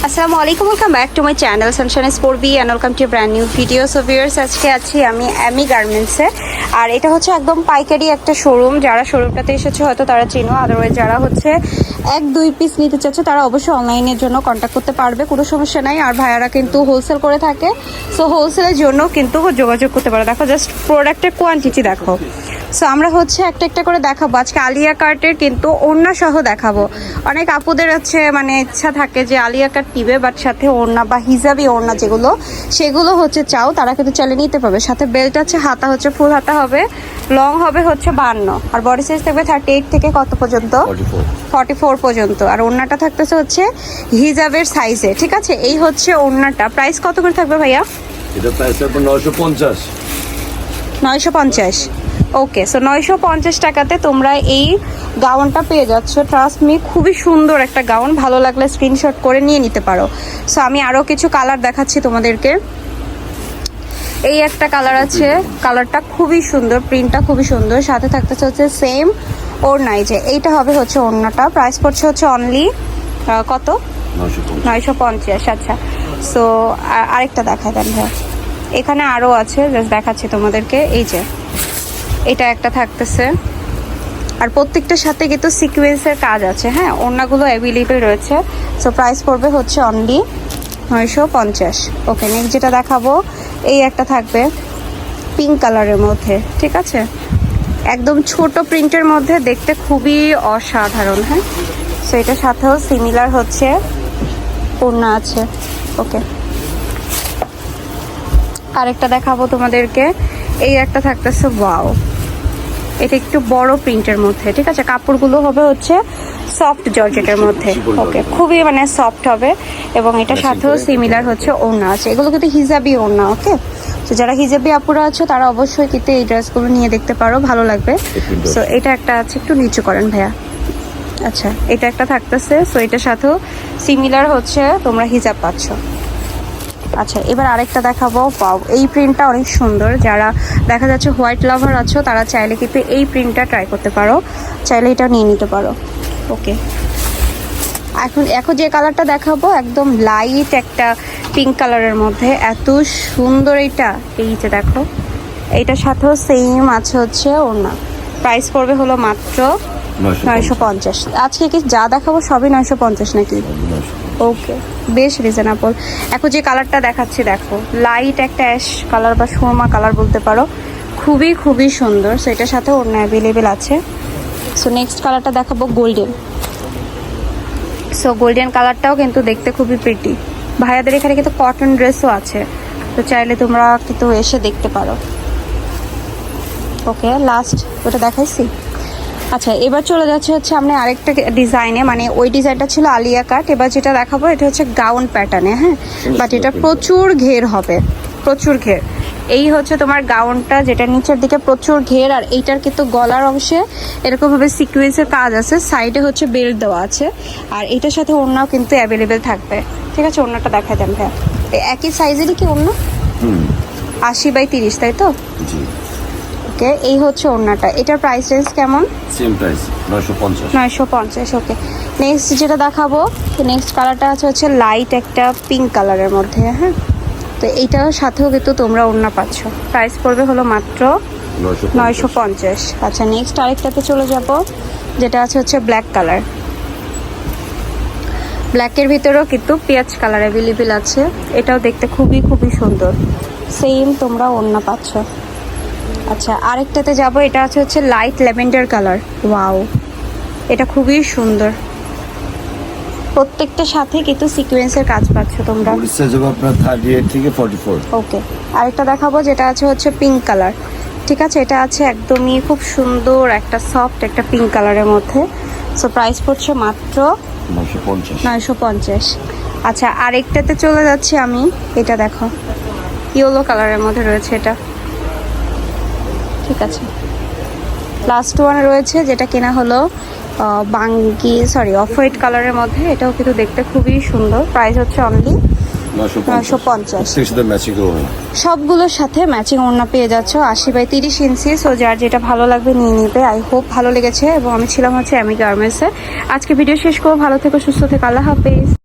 আসসালামু আলাইকুম welcome back to my channel sunshine sport B and welcome to brand new video so viewers আজকে আছি আমি অ্যামি গার্মেন্টসে আর এটা হচ্ছে একদম পাইকারি একটা শোরুম যারা শোরুমটাতে এসেছে, হয়তো তারা চিনো। আদারওয়াইজ যারা হচ্ছে এক, দুই পিস নিতে চাচ্ছে তারা অবশ্যই অনলাইনের জন্য কন্ট্যাক্ট করতে পারবে। কোনো সমস্যা নাই। আর ভাইয়ারা কিন্তু হোলসেল করে থাকে। সো হোলসেলের জন্য কিন্তু যোগাযোগ করতে পারে। দেখো জাস্ট প্রোডাক্টের কোয়ান্টিটি দেখো। সো আমরা হচ্ছে একটা একটা করে দেখাবো। আজকে আলিয়া কার্টের কিন্তু ওড়না সহ দেখাবো। অনেক আপুদের হচ্ছে মানে ইচ্ছা থাকে যে আলিয়া কার্ট নিবে বাট সাথে ওড়না বা হিজাবি ওড়না যেগুলো, সেগুলো হচ্ছে চাও, তারা কিন্তু চালিয়ে নিতে পারবে। সাথে বেল্ট আছে, হাতা হচ্ছে ফুল হাতা হবে। লং হবে হচ্ছে বান্ন। আর বডি সাইজ থাকবে থার্টি এইট থেকে কত পর্যন্ত? ফর্টি ফোর পর্যন্ত। আর ওড়নাটা থাকতেছে হচ্ছে হিজাবের সাইজে ঠিক আছে? এই হচ্ছে ওড়নাটা। প্রাইস কত করে থাকবে ভাইয়া? এটা প্রাইস আপনার নয়শো পঞ্চাশ। নয়শো পঞ্চাশ। ওকে সো নয়শো পঞ্চাশ টাকাতে তোমরা এই গাউনটা পেয়ে যাচ্ছ। ট্রাস্ট মি খুবই সুন্দর একটা গাউন ভালো লাগলে স্ক্রিনশট করে নিয়ে নিতে পারো। সো আমি আরও কিছু কালার দেখাচ্ছি তোমাদেরকে। এই একটা কালার আছে। কালারটা খুবই সুন্দর প্রিন্টটা খুবই সুন্দর। সাথে থাকতেছে হচ্ছে সেম ওর নাই যে। এইটা হবে হচ্ছে ওড়নাটা। প্রাইস পড়ছে হচ্ছে অনলি কত? নয়শো পঞ্চাশ। আচ্ছা। সো আরেকটা দেখায় দেন ভাই। এখানে আরও আছে জাস্ট দেখাচ্ছি তোমাদেরকে। এই যে এটা একটা থাকতেছে। আর প্রত্যেকটার সাথে কিন্তু সিকোয়েন্সের কাজ আছে। হ্যাঁ ওড়নাগুলো অ্যাভেলেবেল রয়েছে। সো প্রাইস পড়বে হচ্ছে অনলি নয়শো পঞ্চাশ। ওকে নেক্সট যেটা দেখাবো, এই একটা থাকবে পিঙ্ক কালারের মধ্যে, ঠিক আছে? একদম ছোট প্রিন্টের মধ্যে দেখতে খুবই অসাধারণ হ্যাঁ? সো এটার সাথেও সিমিলার হচ্ছে ওড়না আছে, ওকে। আরেকটা দেখাবো তোমাদেরকে, এই একটা থাকতেছে ওয়াও এটা একটু বড় প্রিন্টের মধ্যে, ঠিক আছে? কাপড়গুলো হবে হচ্ছে সফট জর্জেটের মধ্যে। ওকে খুবই মানে সফট হবে এবং এটার Matching সাথেও সিমিলার হচ্ছে ওড়না আছে। এগুলো কিন্তু হিজাবি ওড়না ওকে তো যারা হিজাবি আপুরা আছো তারা অবশ্যই কিন্তু এই ড্রেসগুলো নিয়ে দেখতে পারো ভালো লাগবে। সো এটা একটা আছে একটু নিচু করেন ভাইয়া। আচ্ছা এটা একটা থাকতেছে। সো এটার সাথেও সিমিলার হচ্ছে তোমরা হিজাব পাচ্ছ। আচ্ছা এবার আরেকটা দেখাবো। পাও এই প্রিন্টটা অনেক সুন্দর। যারা দেখা যাচ্ছে হোয়াইট লাভার আছো তারা চাইলে কিন্তু এই প্রিন্টটা ট্রাই করতে পারো। চাইলে এটা নিয়ে নিতে পারো। ওকে। এখন এখন যে কালারটা দেখাবো একদম লাইট একটা পিঙ্ক কালারের মধ্যে। এত সুন্দর এইটা। এই যে দেখো এইটার সাথেও সেম আছে হচ্ছে ওর না প্রাইস পড়বে হলো মাত্র নয়শো পঞ্চাশ। আজকে কি যা দেখাবো সবই নয়শো পঞ্চাশ নাকি? ওকে বেশ রিজনেবল এখন যে কালারটা দেখাচ্ছি দেখো লাইট একটা অ্যাশ কালার বা সুরমা কালার বলতে পারো। খুবই খুবই সুন্দর। সো এটার সাথে অন্য অ্যাভেলেবেল আছে। সো নেক্সট কালারটা দেখাবো গোল্ডেন সো গোল্ডেন কালারটাও কিন্তু দেখতে খুবই প্রিটি ভাইয়াদের এখানে কিন্তু কটন ড্রেসও আছে। তো চাইলে তোমরা কিন্তু এসে দেখতে পারো। ওকে লাস্ট ওটা দেখাইছি। আচ্ছা এবার চলে যাচ্ছে হচ্ছে আমরা আরেকটা ডিজাইনে মানে ওই ডিজাইনটা ছিল আলিয়া কাট। এবার যেটা দেখাবো এটা হচ্ছে গাউন প্যাটার্নে হ্যাঁ? বাট এটা প্রচুর ঘের হবে। প্রচুর ঘের। এই হচ্ছে তোমার গাউনটা যেটা নিচের দিকে প্রচুর ঘের আর এইটার কিন্তু গলার অংশে এরকমভাবে সিকুয়েন্সের কাজ আছে। সাইডে হচ্ছে বেল্ট দেওয়া আছে আর এটার সাথে অন্যও কিন্তু অ্যাভেলেবেল থাকবে। ঠিক আছে অন্যটা দেখা দেন ভাইয়া। একই সাইজেরই কি অন্য হুম। আশি বাই তিরিশ তাই তো? ওকে এই হচ্ছে ওড়নাটা। এটার প্রাইস রেঞ্জ কেমন? সেম প্রাইস নয়শো পঞ্চাশ। ওকে। নেক্সট যেটা দেখাবো নেক্সট কালারটা আছে হচ্ছে লাইট একটা পিঙ্ক কালারের মধ্যে হ্যাঁ? তো এইটার সাথেও কিন্তু তোমরা ওড়না পাচ্ছ। প্রাইস পড়বে হলো মাত্র নয়শো পঞ্চাশ। আচ্ছা নেক্সট আরেকটাতে চলে যাব যেটা আছে হচ্ছে ব্ল্যাক কালার ব্ল্যাকের ভিতরেও কিন্তু পেঁয়াজ কালার অ্যাভেলেবেল আছে। এটাও দেখতে খুবই খুবই সুন্দর। সেম তোমরা ওড়না পাচ্ছ। আচ্ছা আরেকটাতে যাব এটা আছে হচ্ছে লাইট ল্যাভেন্ডার কালার ওয়াও এটা খুবই সুন্দর। প্রত্যেকটার সাথে কিন্তু সিকোয়েন্সের কাজ পাচ্ছ তোমরা। বডি সাইজ হবে আপনার থার্টি এইট থেকে ফর্টি ফোর ওকে আরেকটা দেখাবো যেটা আছে হচ্ছে পিঙ্ক কালার ঠিক আছে এটা আছে একদমই খুব সুন্দর একটা সফট একটা পিঙ্ক কালারের মধ্যে। সো প্রাইস পড়ছে মাত্র নয়শো পঞ্চাশ। নয়শো পঞ্চাশ। আচ্ছা আরেকটাতে চলে যাচ্ছি আমি। এটা দেখো ইয়েলো কালারের মধ্যে রয়েছে এটা। ঠিক আছে। লাস্ট ওয়ান রয়েছে যেটা কেনা হলো বাঙ্গি সরি অফ হোয়াইট কালারের মধ্যে এটাও কিন্তু দেখতে খুবই সুন্দর। প্রাইস হচ্ছে অনলি নয়শো পঞ্চাশ। সবগুলোর সাথে ম্যাচিং ওড়না পেয়ে যাচ্ছ। আশি বাই তিরিশ ইঞ্চি সো যার যেটা ভালো লাগবে নিয়ে নিবে। আই হোপ ভালো লেগেছে এবং আমি ছিলাম হচ্ছে অ্যামি গার্মেন্টসে আজকে ভিডিও শেষ করব। ভালো থেকো সুস্থ থেকে। আল্লাহ হাফেজ।